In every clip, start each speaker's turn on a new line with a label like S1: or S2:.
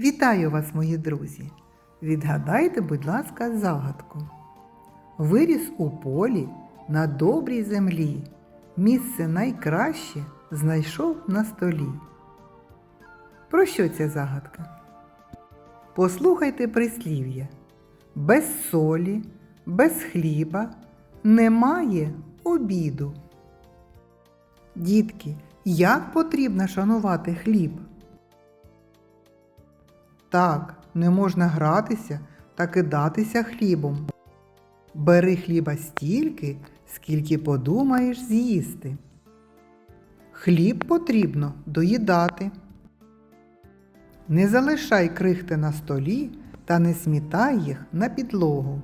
S1: Вітаю вас, мої друзі! Відгадайте, будь ласка, загадку. Виріс у полі на добрій землі. Місце найкраще знайшов на столі. Про що ця загадка? Послухайте прислів'я. Без солі, без хліба немає обіду. Дітки, як потрібно шанувати хліб? Так, не можна гратися та кидатися хлібом. Бери хліба стільки, скільки подумаєш з'їсти. Хліб потрібно доїдати. Не залишай крихти на столі та не смітай їх на підлогу.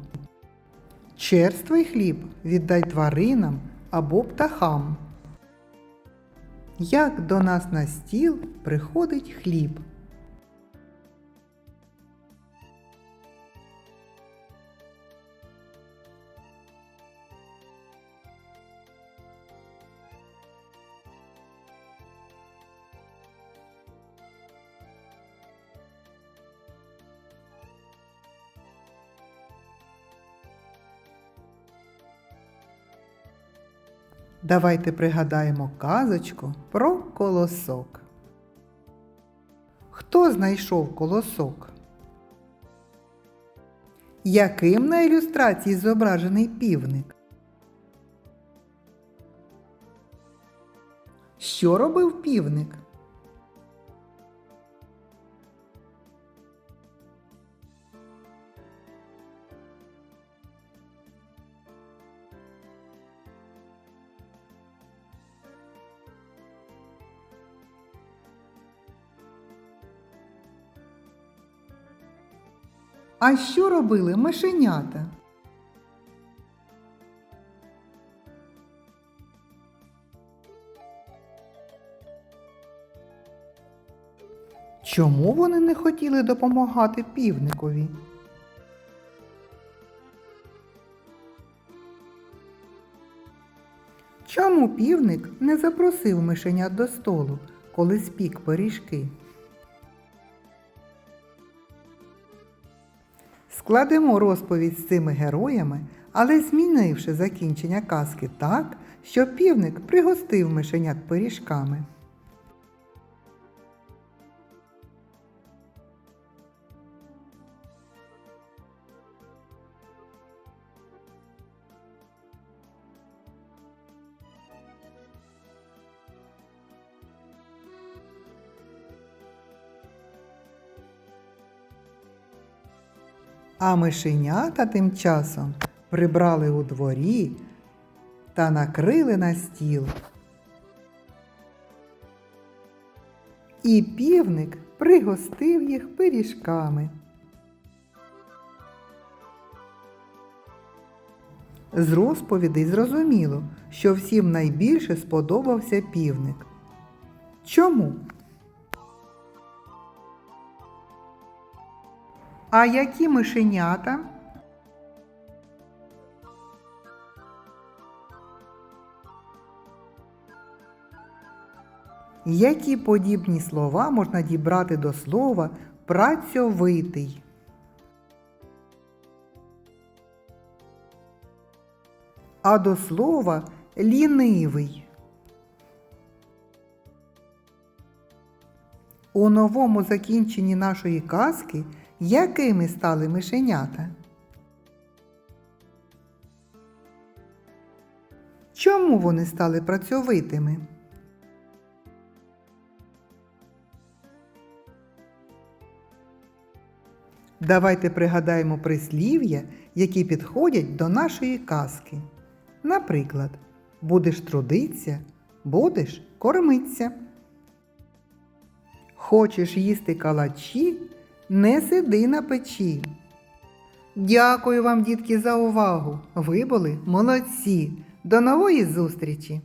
S1: Черствий хліб віддай тваринам або птахам. Як до нас на стіл приходить хліб? Давайте пригадаємо казочку про колосок. Хто знайшов колосок? Яким на ілюстрації зображений півник? Що робив півник? А що робили мишенята? Чому вони не хотіли допомагати півникові? Чому півник не запросив мишенят до столу, коли спік пиріжки? Складемо розповідь з цими героями, але змінивши закінчення казки так, що півник пригостив мишенят пиріжками. А мишенята тим часом прибрали у дворі та накрили на стіл. І півник пригостив їх пиріжками. З розповідей зрозуміло, що всім найбільше сподобався півник. Чому? А які мишенята? Які подібні слова можна дібрати до слова працьовитий? А до слова лінивий. У новому закінченні нашої казки якими стали мишенята? Чому вони стали працьовитими? Давайте пригадаємо прислів'я, які підходять до нашої казки. Наприклад, будеш трудиться, будеш кормиться. Хочеш їсти калачі, не сиди на печі. Дякую вам, дітки, за увагу. Ви були молодці. До нової зустрічі!